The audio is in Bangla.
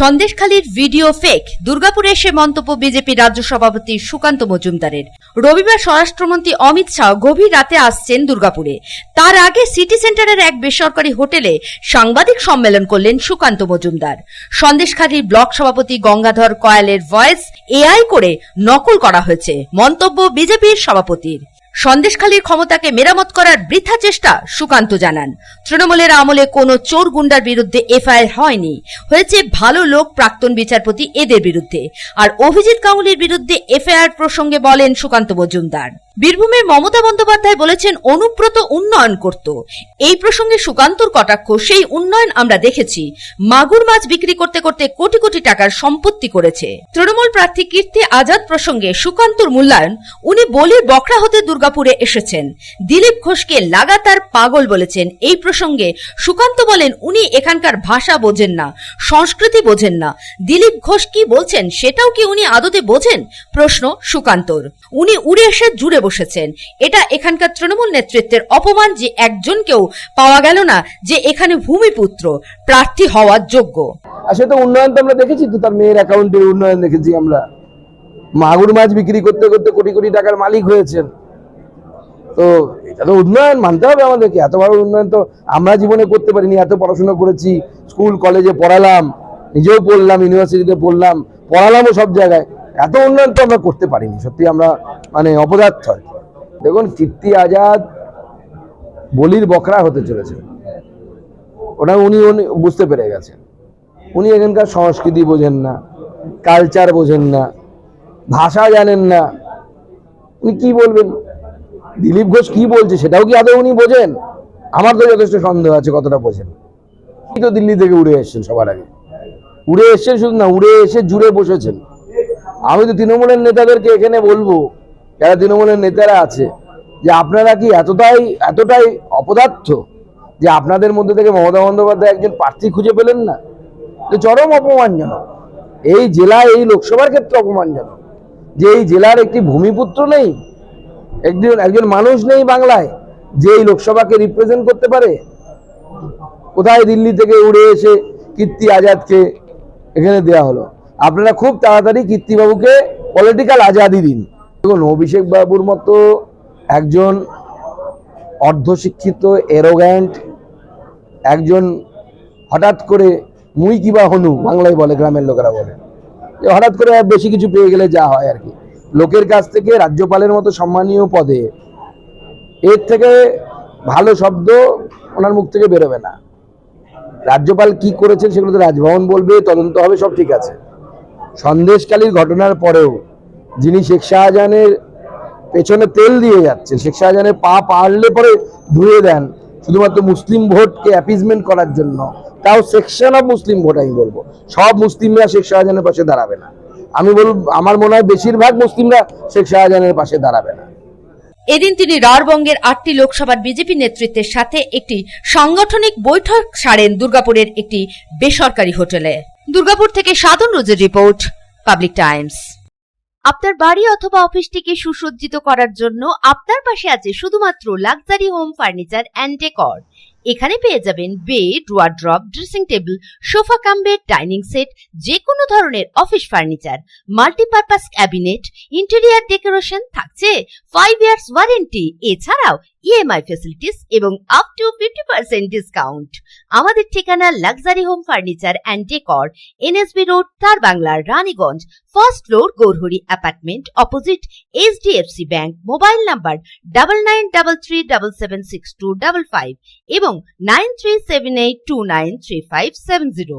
সন্দেশখালীর ভিডিও ফেক দুর্গাপুরে এসে মন্তব্য বিজেপি রাজ্য সভাপতি সুকান্ত মজুমদারের। রবিবার স্বরাষ্ট্রমন্ত্রী অমিত শাহ গভীর রাতে আসছেন দুর্গাপুরে। তার আগে সিটি সেন্টারের এক বেসরকারি হোটেলে সাংবাদিক সম্মেলন করলেন সুকান্ত মজুমদার। সন্দেশখালীর ব্লক সভাপতি গঙ্গাধর কয়ালের ভয়েস এআই করে নকল করা হয়েছে, মন্তব্য বিজেপির সভাপতির। সন্দেশখালীর ক্ষমতাকে মেরামত করার বৃথা চেষ্টা সুকান্ত জানান। তৃণমূলের আমলে কোনো চোর গুন্ডার বিরুদ্ধে এফআইআর হয়নি। হয়েছে ভালো লোক প্রাক্তন বিচারপতি এদের বিরুদ্ধে। আর অভিজিৎ কাউলির বিরুদ্ধে এফআইআর প্রসঙ্গে বলেন সুকান্ত মজুমদার। বীরভূমের মমতা বন্দ্যোপাধ্যায় বলেছেন, অনুব্রত উন্নয়ন করত। এই প্রসঙ্গে সুকান্তর কটাক্ষ, সেই উন্নয়ন আমরা দেখেছি। মাগুর মাছ বিক্রি করতে করতে কোটি কোটি টাকার সম্পত্তি করেছে। তৃণমূল প্রার্থী কীর্তি আজাদ প্রসঙ্গে সুকান্তর মূল্যায়ন, উনি বলির বকরা হতে দুর্গাপুরে এসেছেন। দিলীপ ঘোষকে লাগাতার পাগল বলেছেন। এই প্রসঙ্গে সুকান্ত বলেন, উনি এখানকার ভাষা বোঝেন না, সংস্কৃতি বোঝেন না। দিলীপ ঘোষ কি বলছেন, সেটাও কি উনি আদতে বোঝেন? প্রশ্ন সুকান্তর। উনি উড়ে এসে জুড়ে বসেছেন। এটা এখানকার তৃণমূল নেতৃত্বের অপমান যে একজনকেও পাওয়া গেল না যে এখানে ভূমিপুত্র, প্রার্থী হওয়ার যোগ্য। আসলে তো উন্নয়ন তো আমরা দেখেছি তো, তার মেয়ের অ্যাকাউন্টে উন্নয়ন দেখেছি আমরা। মাগুর মাছ বিক্রি করতে করতে কোটি কোটি টাকার মালিক হয়েছেন। তো এটা তো উন্নয়ন, মানতে হবে আমাদেরকে। এত বড় উন্নয়ন তো আমরা জীবনে করতে পারিনি, এত পড়াশোনা করেছি, স্কুল, কলেজে পড়ালাম, নিজেও পড়লাম, ইউনিভার্সিটিতে পড়লাম, পড়ালামও সব জায়গায়। এত উন্নয়ন তো আমরা করতে পারিনি, সত্যি আমরা মানে অপদার্থ। দেখুন, কীর্তি আজাদ বলির বকরা হতে চলেছে। ওটা উনি উনি বুঝতে পেরে গেছেন। উনি এখানকার সংস্কৃতি বোঝেন না কালচার বোঝেন না, ভাষা জানেন না। উনি কি বলবেন? দিলীপ ঘোষ কি বলছে সেটাও কি আদৌ উনি বোঝেন? আমার তো যথেষ্ট সন্দেহ আছে কতটা বোঝেন। তো দিল্লি থেকে উড়ে এসেছেন সবার আগে। উড়ে এসেছেন শুধু না, উড়ে এসে জুড়ে বসেছেন। আমি তো তৃণমূলের নেতাদেরকে এখানে বলব, যারা তৃণমূলের নেতারা আছে, যে আপনারা কি এতটাই এতটাই অপদার্থ যে আপনাদের মধ্যে থেকে মমতা বন্দ্যোপাধ্যায় একজন প্রার্থী খুঁজে পেলেন না? চরম অপমানজনক। এই জেলায় এই লোকসভার ক্ষেত্রে অপমানজনক। যে এই জেলার একটি ভূমিপুত্র নেই, একজন একজন মানুষ নেই বাংলায়, যে এই লোকসভাকে রিপ্রেজেন্ট করতে পারে? কোথায় দিল্লি থেকে উড়ে এসে কীর্তি আজাদকে এখানে দেয়া হলো? আপনারা খুব তাড়াতাড়ি কীর্তিবাবুকে পলিটিক্যাল আজাদি দিন। দেখুন, অভিষেক বাবুর মতো একজন অর্ধশিক্ষিত এরোগ্যান্ট একজন হঠাৎ করে মুই কিবা হনু, বাংলায় বলে, গ্রামের লোকেরা বলে। হঠাৎ করে বেশি কিছু পেয়ে গেলে যা হয় আর কি। লোকের কাছ থেকে রাজ্যপালের মতো সম্মানীয় পদে এর থেকে ভালো শব্দ ওনার মুখ থেকে বেরোবে না। রাজ্যপাল কি করেছেন সেগুলো তো রাজভবন বলবে, তদন্ত হবে, সব ঠিক আছে। সন্দেশকালীর ঘটনার পরেও যিনি শেখ শাহজাহানের পেছনে তেল দিয়ে যাচ্ছেন শেখ শাহজাহানের পা পাড়লে পরে ধুয়ে দেন, শুধুমাত্র মুসলিম ভোটকে অ্যাপিজমেন্ট করার জন্য, তাও সেকশন অফ মুসলিম ভোট আমি বলব। সব মুসলিমরা শেখ শাহজাহানের পাশে দাঁড়াবে না। আমি বলব, আমার মনে হয় বেশিরভাগ মুসলিমরা শেখ শাহজাহানের পাশে দাঁড়াবে না। এদিন তিনি রাঢ়বঙ্গের আটটি লোকসভার বিজেপি নেতৃত্বের সাথে একটি সাংগঠনিক বৈঠক সারেন দুর্গাপুরের একটি বেসরকারি হোটেলে। দুর্গাপুর থেকে সাধন রোজের রিপোর্ট, পাবলিক টাইমস। আপনার বাড়ি অথবা অফিসটিকে সুসজ্জিত করার জন্য আপনার পাশে আছে শুধুমাত্র luxury home furniture and decor এখানে পেয়ে যাবেন bed wardrobe dressing table sofa cum bed dining set যে কোনো ধরনের office furniture multipurpose cabinet interior decoration থাকছে ফাইভ ইয়ার্স ওয়ারেন্টি এছাড়াও ইএমআই ফেসিলিটিস এবং up to fifty percent discount আমাদের ঠিকানা luxury home furniture and decor NSB road তার বাংলার Raniganj first floor Gourhari apartment opposite HDFC bank mobile number double nine double three double seven six two double five এবং nine three seven eight two nine three five seven zero